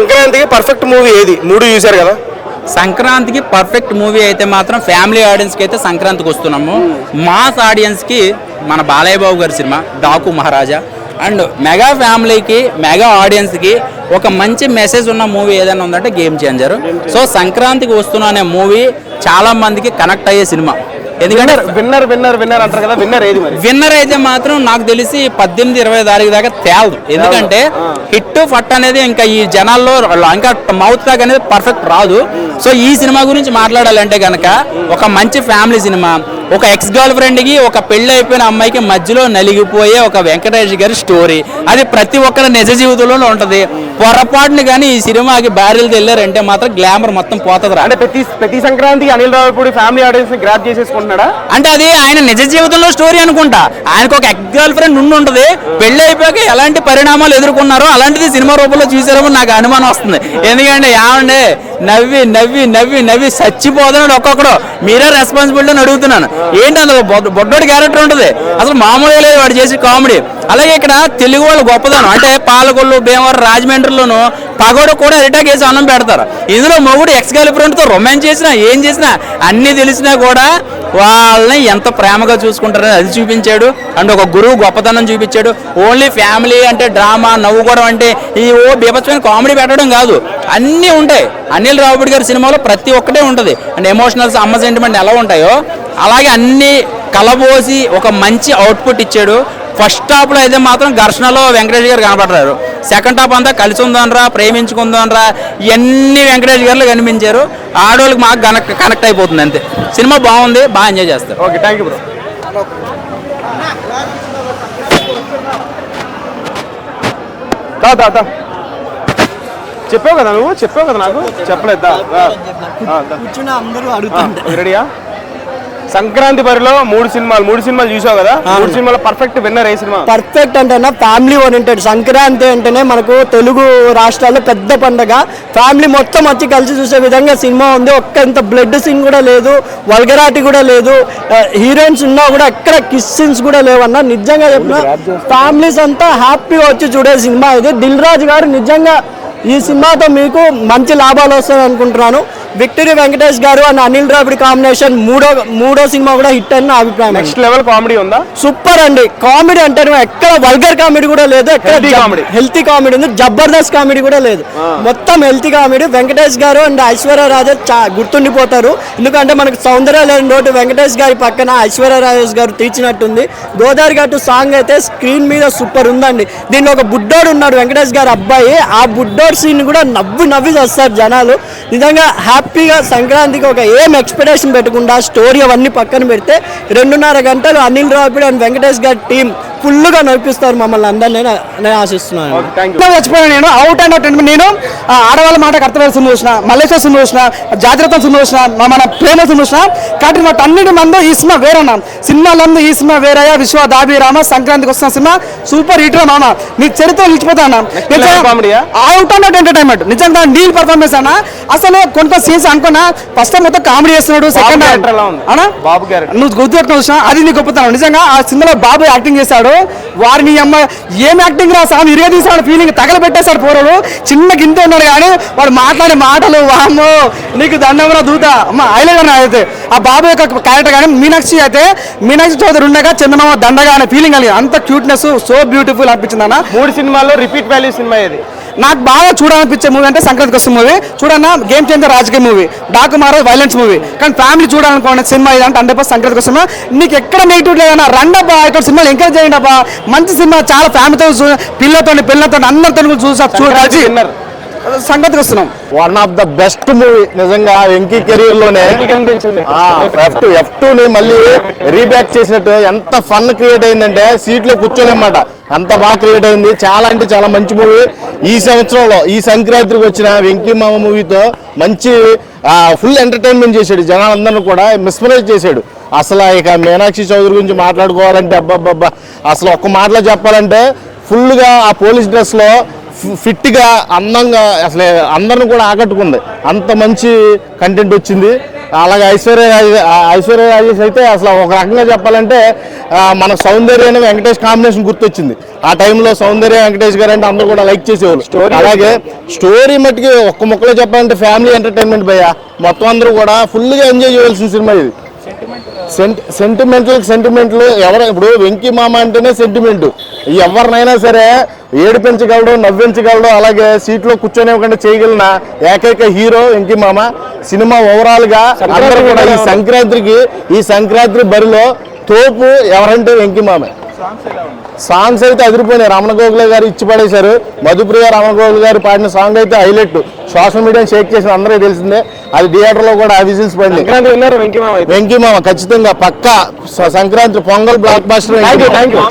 సంక్రాంతికి perfect movie ఏది? మూడు చూశారు కదా? సంక్రాంతికి పర్ఫెక్ట్ మూవీ అయితే మాత్రం ఫ్యామిలీ ఆడియన్స్కి అయితే సంక్రాంతికి వస్తున్నాము. మాస్ ఆడియన్స్కి మన బాలయ్య బాబు గారి cinema Daaku Maharaja. And mega ఫ్యామిలీకి మెగా ఆడియన్స్కి ఒక మంచి మెసేజ్ ఉన్న మూవీ ఏదైనా ఉందంటే గేమ్ చేంజర్ సో సంక్రాంతికి వస్తున్న అనే మూవీ చాలా మందికి కనెక్ట్ అయ్యే సినిమా. ఎందుకంటే విన్నర్ విన్నర్ విన్నర్ అంటారు కదా విన్నర్ ఏది మరి? విన్నర్ అయితే మాత్రం నాకు తెలిసి పద్దెనిమిది ఇరవై తారీఖు దాకా తేలదు. ఎందుకంటే హిట్ ఫట్ అనేది ఇంకా ఈ జనాల్లో ఇంకా మౌత్ టాక్ అనేది పర్ఫెక్ట్ రాదు. సో ఈ సినిమా గురించి మాట్లాడాలంటే కనుక ఒక మంచి ఫ్యామిలీ సినిమా ఒక ఎక్స్ గర్ల్ ఫ్రెండ్కి ఒక పెళ్ళి అయిపోయిన అమ్మాయికి మధ్యలో నలిగిపోయే ఒక వెంకటేష్ గారి స్టోరీ అది ప్రతి ఒక్కరి నిజ జీవితంలో ఉంటుంది. పొరపాటుని కానీ ఈ సినిమాకి బ్యారెల్ వెళ్ళారంటే మాత్రం గ్లామర్ మొత్తం పోతుంది అంటే ప్రతి ప్రతి సంక్రాంతికి అనిల్ రావిపూడి ఫ్యామిలీ ఆడియన్స్ని గ్రాప్ చేసేసుకుంటున్నాడా? అంటే అది ఆయన నిజ జీవితంలో స్టోరీ అనుకుంటా. ఆయనకు ఒక ఎక్స్ గర్ల్ ఫ్రెండ్ ఉండి ఉంటది. పెళ్ళి అయిపోయాక ఎలాంటి పరిణామాలు ఎదుర్కొన్నారో అలాంటిది సినిమా రూపంలో చూసారేమో నాకు అనుమానం వస్తుంది. ఎందుకంటే ఏమండి నవ్వి నవ్వి నవ్వి నవ్వి చచ్చిపోతున్నాడు ఒక్కొక్కడు. మీరే రెస్పాన్సిబిలిటీ అని అడుగుతున్నాను. ఏంటి అందులో బొడ్- బొడ్డోడి క్యారెక్టర్ ఉంటుంది. అసలు మామూలుగా లేదు వాడు చేసే కామెడీ అలాగే ఇక్కడ తెలుగు వాళ్ళు గొప్పదనం. అంటే పాలకొల్లు భీమవరం రాజమండ్రిలోను పగోడు కూడా అరిటాక్ వేసి అన్నం పెడతారు. ఇందులో మొగుడు ఎక్స్ గర్ల్ ఫ్రెండ్తో రొమాన్స్ చేసినా ఏం చేసినా అన్నీ తెలిసినా కూడా వాళ్ళని ఎంత ప్రేమగా చూసుకుంటారని అది చూపించాడు. అండ్ ఒక గురువు గొప్పతనం చూపించాడు. ఓన్లీ ఫ్యామిలీ అంటే డ్రామా నవ్వుకోవడం అంటే ఈ ఓ బీభత్సమైన కామెడీ పెట్టడం కాదు. అన్నీ ఉంటాయి. అనిల్ రావుడి గారి సినిమాలో ప్రతి ఒక్కటే ఉంటుంది. అండ్ ఎమోషనల్స్ అమ్మ సెంటిమెంట్ ఎలా ఉంటాయో అలాగే అన్నీ కలబోసి ఒక మంచి అవుట్పుట్ ఇచ్చాడు. ఫస్ట్ హాఫ్లో అయితే మాత్రం ఘర్షణలో వెంకటేష్ గారు కనపడ్డారు సెకండ్ హాఫ్ అంతా కలిసి ఉందనరా ప్రేమించుకుందానరా ఇవన్నీ వెంకటేష్ గారు కనిపించారు. ఆడవాళ్ళకి మాకు కనెక్ట్ కనెక్ట్ అయిపోతుంది అంతే. సినిమా బాగుంది బాగా ఎంజాయ్ చేస్తారు. Okay thank you bro. దా దా దా చెప్పావు కదా నువ్వు చెప్పావు కదా నాకు? చెప్పలేదు? రెడీయా? సంక్రాంతి బరిలో మూడు సినిమాలు మూడు సినిమాలు చూసావు కదా? మూడు సినిమాల పర్ఫెక్ట్ విన్నర్ ఏ సినిమా? పర్ఫెక్ట్ అంటేనా ఫ్యామిలీ ఓరియంటెడ్ సంక్రాంతి అంటేనే మనకు తెలుగు రాష్ట్రాల్లో పెద్ద పండగ. ఫ్యామిలీ మొత్తం వచ్చి కలిసి చూసే విధంగా సినిమా ఉంది. ఒక్క ఇంత బ్లడ్ సీన్ కూడా లేదు వల్గరాటి కూడా లేదు. హీరోయిన్స్ ఉన్నా కూడా ఎక్కడ కిస్ సీన్స్ కూడా లేవన్నా. నిజంగా చెప్పిన ఫ్యామిలీస్ అంతా హ్యాపీగా వచ్చి చూడే సినిమా ఇది. దిల్ రాజు గారు నిజంగా ఈ సినిమాతో మీకు మంచి లాభాలు వస్తాయి అనుకుంటున్నాను. విక్టరీ వెంకటేష్ గారు అండ్ అనిల్ రావిడి కాంబినేషన్ మూడో మూడో సినిమా కూడా హిట్ అని నా అభిప్రాయం. నెక్స్ట్ లెవెల్ కామెడీ ఉందా? సూపర్ అండి. కామెడీ అంటే ఎక్కడ వల్గర్ కామెడీ కూడా లేదు ఎక్కడ. హెల్తీ కామెడీ ఉంది జబర్దస్త్ కామెడీ కూడా లేదు. మొత్తం హెల్తీ కామెడీ వెంకటేష్ గారు అండ్ ఐశ్వర్య రాజే చా గుర్తుండిపోతారు. ఎందుకంటే మనకు సౌందర్య లేని రోడ్డు వెంకటేష్ గారి పక్కన ఐశ్వర్య రాజేష్ గారు తీర్చినట్టుంది. గోదావరి గట్టు సాంగ్ అయితే స్క్రీన్ మీద సూపర్ ఉందండి. దీనిలో ఒక బుడ్డోడు ఉన్నాడు వెంకటేష్ గారి అబ్బాయి. ఆ బుడ్డోడు సీన్ కూడా నవ్వి నవ్వి వస్తారు జనాలు. నిజంగా హ్యాపీగా సంక్రాంతికి ఒక ఏం ఎక్స్పెక్టేషన్ పెట్టకుండా స్టోరీ అవన్నీ పక్కన పెడితే రెండున్నర గంటలు అనిల్ రావిడ్ అండ్ వెంకటేష్ గారి టీం ఫుల్గా నడిపిస్తారు మమ్మల్ని అందరినీ నేను- నేను ఆశిస్తున్నాను. చచ్చిపోయాను నేను. అవుట్ అండ్ అవుట్ అంటే నేను ఆ, ఆడవాళ్ళ మాట కర్తవ్య సినిమా చూసిన మల్లేశ్వర సినిమా చూసిన జాగ్రత్త సినిమా చూసిన మా మన ప్రేమ సినిమా చూసిన కాబట్టి వాటి అన్నిటి మందు ఈ సినిమా వేరన్నా. సినిమాలందు ఈ సినిమా వేరయ్యా విశ్వ దాబి రామ సంక్రాంతికి వస్తున్న సినిమా. సూపర్ హిట్ రా మామ. నీ చరిత్ర నిలిచిపోతా అన్న? అవుట్ అండ్ అవుట్ ఎంటర్టైన్మెంట్ నిజంగా నీల్ పర్ఫార్మెన్స్ అన్న. అసలు కొంత సీన్స్ అనుకున్నా ఫస్ట్ మొత్తం కామెడీ చేస్తున్నాడు సెకండ్ character ఎలా ఉంది? అన్నా? బాబు. నువ్వు గుర్తుపెట్టుకుని చూసినా అది నీ గొప్పతనం. నిజంగా ఆ సినిమాలో బాబు యాక్టింగ్ చేశాడు వారిని అమ్మ ఏం యాక్టింగ్ రా సామి? ఇరగ ఫీలింగ్ తగలబెట్టేశాడు పోరాడు చిన్న గింత ఉన్నాడు కానీ వాడు మాట్లాడే మాటలు వామ్మో నీకు దండంరా దూత. అమ్మ హైలైట్ అయితే. ఆ బాబు యొక్క క్యారెక్టర్ కానీ మీనాక్షి అయితే మీనాక్షి చౌదరి ఉండగా చందమామ దండగా అనే ఫీలింగ్ కలిగి అంత క్యూట్నెస్ సో బ్యూటిఫుల్ అనిపించింది అన్న. మూడు సినిమాల్లో రిపీట్ వాల్యూ సినిమా ఇది. నాకు బాగా చూడాలనిపించే మూవీ అంటే సంక్రాంతికి వస్తున్న మూవీ చూడన్నా గేమ్ చేంజర్ రాజకీయ movie Daaku Maharaj violence movie కానీ ఫ్యామిలీ చూడాలనుకునే సినిమా ఇది అంటే హండ్రెడ్ సంక్రాంతికి వస్తున్నా నీకు ఎక్కడ నెగిటివ్ లేదన్నా రండబ్బా ఇక్కడ సినిమాలు ఎంకరేజ్ చేయండి అబ్బా. మంచి సినిమా చాలా ఫ్యామిలీతో పిల్లలతో పిల్లలతో అందరితో చూసా. చూడాలి సంక్రాంతికి వస్తున్నాం. One of the best movie నిజంగా వెంకీ కెరీర్లోనే ఎఫ్ టూ ఎఫ్ టూ ని మళ్ళీ రీబ్యాక్ చేసినట్టు ఎంత ఫన్ క్రియేట్ అయిందంటే సీట్లో కూర్చోలేమాట అంత బాగా క్రియేట్ అయింది. చాలా అంటే చాలా మంచి మూవీ ఈ సంవత్సరంలో ఈ సంక్రాంతికి వచ్చిన వెంకీ మామ మూవీతో మంచి ఫుల్ ఎంటర్టైన్మెంట్ చేశాడు. జనాలందరినీ కూడా మిస్మరైజ్ చేశాడు. అసలు ఇక మీనాక్షి చౌదరి గురించి మాట్లాడుకోవాలంటే అబ్బబ్బబ్బా. అసలు ఒక్క మాటలో చెప్పాలంటే ఫుల్గా ఆ పోలీస్ డ్రెస్లో ఫిట్గా అందంగా అసలు అందరిని కూడా ఆకట్టుకుంది. అంత మంచి కంటెంట్ వచ్చింది. అలాగే ఐశ్వర్య ఐశ్వర్య రాజేష్ అయితే అసలు ఒక రకంగా చెప్పాలంటే మన సౌందర్య వెంకటేష్ కాంబినేషన్ గుర్తొచ్చింది. ఆ టైంలో సౌందర్య వెంకటేష్ గారు అంటే అందరూ కూడా లైక్ చేసేవాళ్ళు. అలాగే స్టోరీ మట్టుకి ఒక్క ముక్కలో చెప్పాలంటే ఫ్యామిలీ ఎంటర్టైన్మెంట్ భయ్య. మొత్తం అందరూ కూడా ఫుల్గా ఎంజాయ్ చేయవలసిన సినిమా ఇది. సెంటి సెంటిమెంటల్ సెంటిమెంట్లు ఎవరు ఇప్పుడు వెంకీ మామ అంటేనే సెంటిమెంట్ ఎవరినైనా సరే ఏడిపించగలడు నవ్వించగలడు అలాగే సీట్లో కూర్చొనివ్వకుండా చేయగలిగిన ఏకైక హీరో వెంకీ మామ. సినిమా ఓవరాల్గా అందరూ కూడా ఈ సంక్రాంతికి ఈ సంక్రాంతి బరిలో తోపు ఎవరంటే వెంకీ మామే. సాంగ్స్ అయితే అదిరిపోయినాయి. రమణ గోగుల గారు ఇచ్చి పడేశారు. మధుప్రియ రమణ గోగుల గారు పాడిన సాంగ్ అయితే హైలైట్. సోషల్ మీడియా షేక్ చేసిన అందరికీ తెలిసిందే. అది థియేటర్లో కూడా విజిల్స్ పడింది వెంకీ మామ ఖచ్చితంగా పక్కా Sankranti Pongal blockbuster. Thank you